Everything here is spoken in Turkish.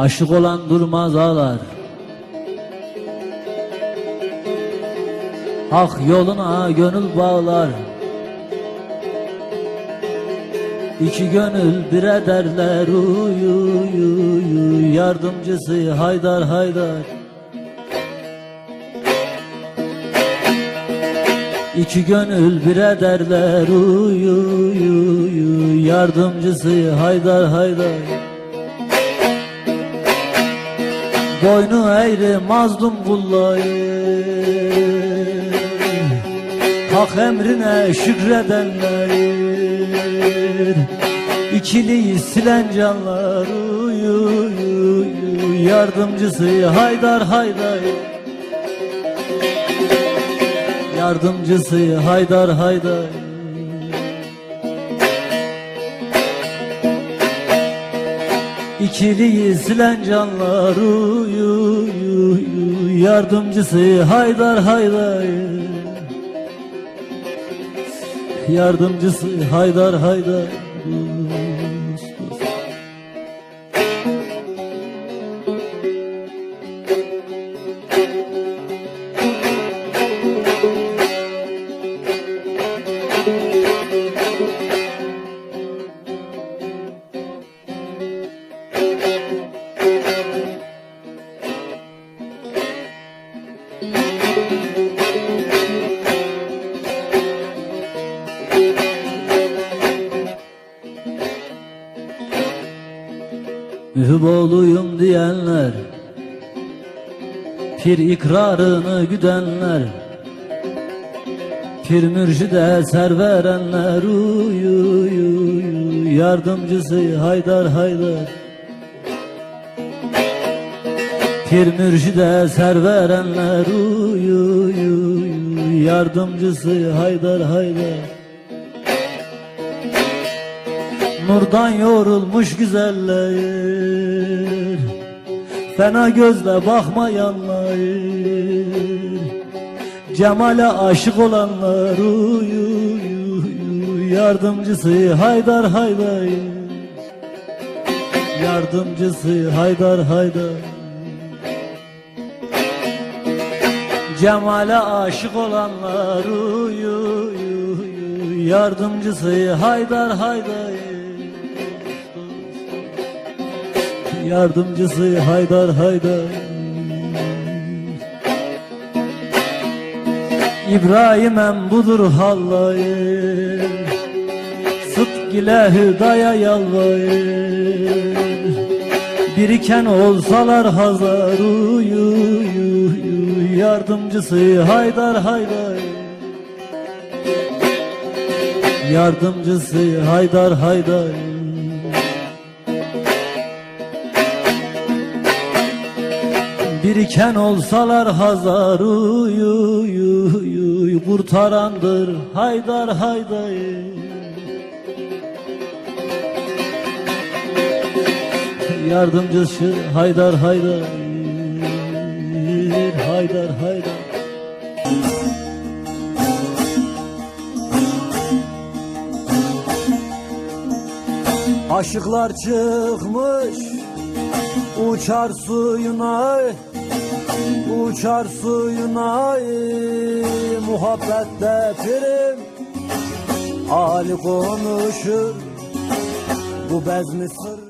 Aşık olan durmaz ağlar. Hak yoluna gönül bağlar. İki gönül bir ederler. Uy uy uy uy. Yardımcısı Haydar Haydar. İki gönül bir ederler. Uy uy uy uy. Yardımcısı Haydar Haydar Boynu eğri mazlum kullayır Hak emrine şükredenler İkiliyi silen canlar uy uy uy. Yardımcısı Haydar Haydar. Yardımcısı Haydar Haydar İkiliyi silen canlar uy uy uy uy. Yardımcısı Haydar Haydar. Yardımcısı Haydar Haydar. Dost, Mühüboluyum diyenler Pir ikrarını güdenler Pir mürşide ser verenler uy, uy, uy, Yardımcısı Haydar Haydar. Pir mürşide ser verenler uy, uy, uy, Yardımcısı Haydar Haydar Nurdan yorulmuş güzeller Fena gözle bakmayanlar Cemale aşık olanlar uy, uy, uy, Yardımcısı Haydar Haydar. Yardımcısı Haydar Haydar. Cemale aşık olanlar uy, uy, uy, Yardımcısı Haydar Haydar Yardımcısı Haydar Haydar. İbrahim'em budur hallayır Sıdk ile hüdaya yalvarır Biriken olsalar hazar uy, uy, uy, uy, Yardımcısı Haydar Haydar. Yardımcısı Haydar Haydar Biriken olsalar hazar uy, uy, uy, uy, Kurtarandır Haydar Haydar. Yardımcısı Haydar Haydar. Haydar Haydar. Aşıklar çıkmış Uçar suyuna Uçar suyuna Muhabbette pirim Ali konuşur. Bu bezmi sır